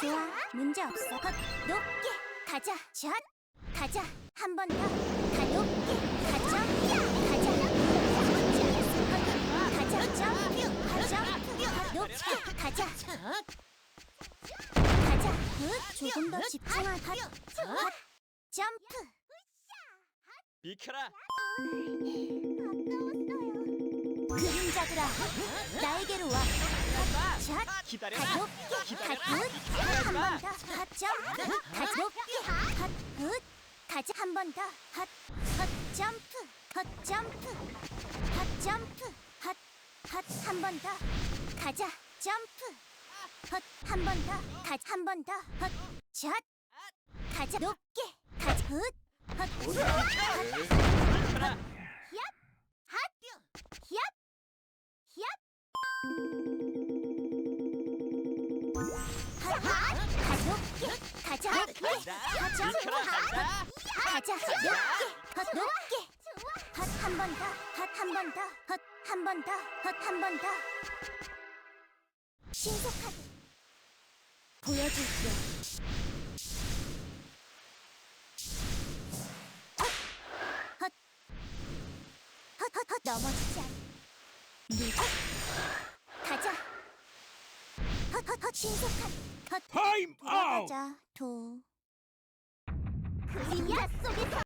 좋아 문제 없어 헛 높게 가자 샷 가자 한 번 더 가 높게 가자 가자 문제 없어 가자 점프 가자 헛 높게 가자 가자 굿 조금 더 집중하자 헛 점프 비켜라. 그림자들아 나에게로 와 샷! 기다려. 가 높게 가 굿! 한번 더! 핫 점프! 가 높게 핫 굿! 가자 한번 더! 핫! 핫 점프! 핫 점프! 핫 점프! 핫! 핫 한번 더! 가자 점프! 핫한번 더! 가 한번 더! 핫! 샷! 가자 높게! 가자! 가자. 가자 높게 헛 높게 헛한 번더헛한번더헛한번더헛한번더 신속하게 보여줄게 헛헛헛 넘어지지 않 누구 가자. 헛헛헛 신속하게 헛. 타임 아웃! 들어가자. 도. 그림자 속